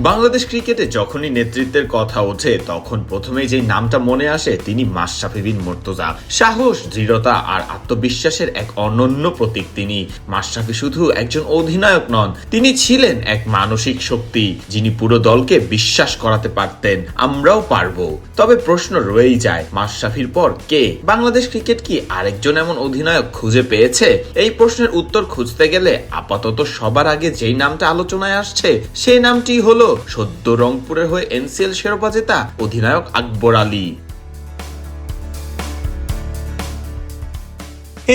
বাংলাদেশ ক্রিকেটে যখনই নেতৃত্বের কথা ওঠে, তখন প্রথমে যে নামটা মনে আসে, তিনি মাশরাফি বিন মুর্তজা। সাহস, দৃঢ়তা আর আত্মবিশ্বাসের এক অনন্য প্রতীক তিনি। মাশরাফি শুধু একজন অধিনায়ক নন, তিনি ছিলেন এক মানসিক শক্তি, যিনি পুরো দলকে বিশ্বাস করাতে পারতেন। আমরাও পারব। তবে প্রশ্ন রয়েই যায়, মাশরাফির পর কে? বাংলাদেশ ক্রিকেট কি আরেকজন এমন অধিনায়ক খুঁজে পেয়েছে? এই প্রশ্নের উত্তর খুঁজতে গেলে আপাতত সবার আগে যেই নামটা আলোচনায় আসছে, সেই নামটি হলো সদ্য রংপুরের হয়ে এনসিএল শিরোপা জেতা অধিনায়ক Akbar Ali.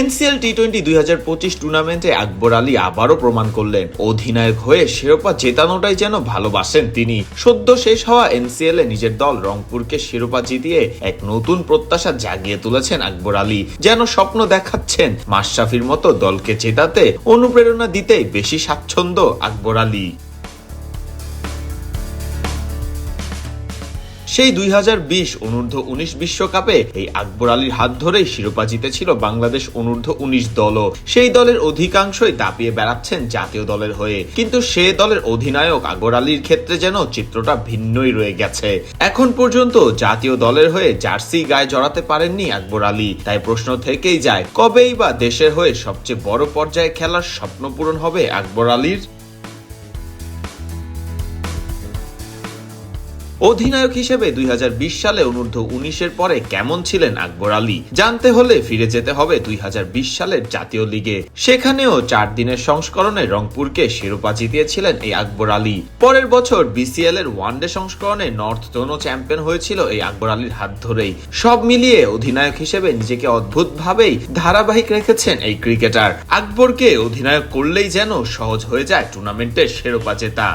NCL T twenty দুই হাজার পঁচিশ টুর্নামেন্টে আকবর আলী আবারও প্রমাণ করলেন, অধিনায়ক হয়ে শিরোপা জেতানোটাই যেন ভালোবাসেন তিনি। সদ্য শেষ হওয়া এনসিএল এ নিজের দল রংপুরকে শিরোপা জিতিয়ে এক নতুন প্রত্যাশা জাগিয়ে তুলেছেন আকবর আলী। যেন স্বপ্ন দেখাচ্ছেন, মাশরাফির মতো দলকে জেতাতে অনুপ্রেরণা দিতেই বেশি স্বাচ্ছন্দ্য আকবর আলী। সেই দুই হাজার বিশ অনূর্ধ্ব উনিশ বিশ্বকাপে এই আকবর আলীর হাত ধরেই শিরোপা জিতেছিল বাংলাদেশ অনূর্ধ্ব উনিশ দলও। সেই দলের অধিকাংশই দাপিয়ে বেড়াচ্ছেন জাতীয় দলের হয়ে। কিন্তু সে দলের অধিনায়ক আকবর আলীর ক্ষেত্রে যেন চিত্রটা ভিন্নই রয়ে গেছে। এখন পর্যন্ত জাতীয় দলের হয়ে জার্সি গায়ে জড়াতে পারেননি আকবর আলী। তাই প্রশ্ন থেকেই যায়, কবেই বা দেশের হয়ে সবচেয়ে বড় পর্যায়ে খেলার স্বপ্ন পূরণ হবে আকবর আলীর? অধিনায়ক হিসেবে দুই হাজার বিশ সালে অনূর্ধ্ব উনিশের পরে কেমন ছিলেন আকবর আলী? জানতে হলে ফিরে যেতে হবে দুই হাজার বিশ সালের জাতীয় লিগে। সেখানেও চার দিনের সংস্করণে রংপুরকে শিরোপা জিতিয়েছিলেন এই আকবর আলী। পরের বছর বিসিএল এর ওয়ানডে সংস্করণে নর্থ জোনও চ্যাম্পিয়ন হয়েছিল এই আকবর আলীর হাত ধরেই। সব মিলিয়ে অধিনায়ক হিসেবে নিজেকে অদ্ভুতভাবেই ধারাবাহিক রেখেছেন এই ক্রিকেটার। আকবরকে অধিনায়ক করলেই যেন সহজ হয়ে যায় টুর্নামেন্টের শিরোপা জেতা।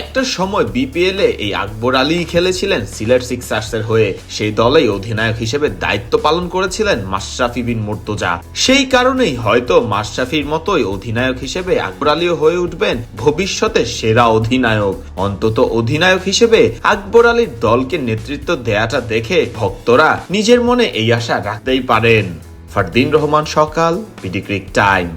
একটা সময় বিপিএল এ এই আকবর আলী খেলেছিলেন সিলেট সিক্সার্সের হয়ে। সেই দলেই অধিনায়ক হিসেবে দায়িত্ব পালন করেছিলেন মাশরাফি বিন মুর্তজা। সেই কারণেই হয়তো মাশরাফির মতোই অধিনায়ক হিসেবে আকবর আলীও হয়ে উঠবেন ভবিষ্যতে সেরা অধিনায়ক। অন্তত অধিনায়ক হিসেবে আকবর আলীর দলকে নেতৃত্ব দেয়াটা দেখে ভক্তরা নিজের মনে এই আশা রাখতেই পারেন। ফারদিন রহমান সকাল বিডি ক্রিক টাইম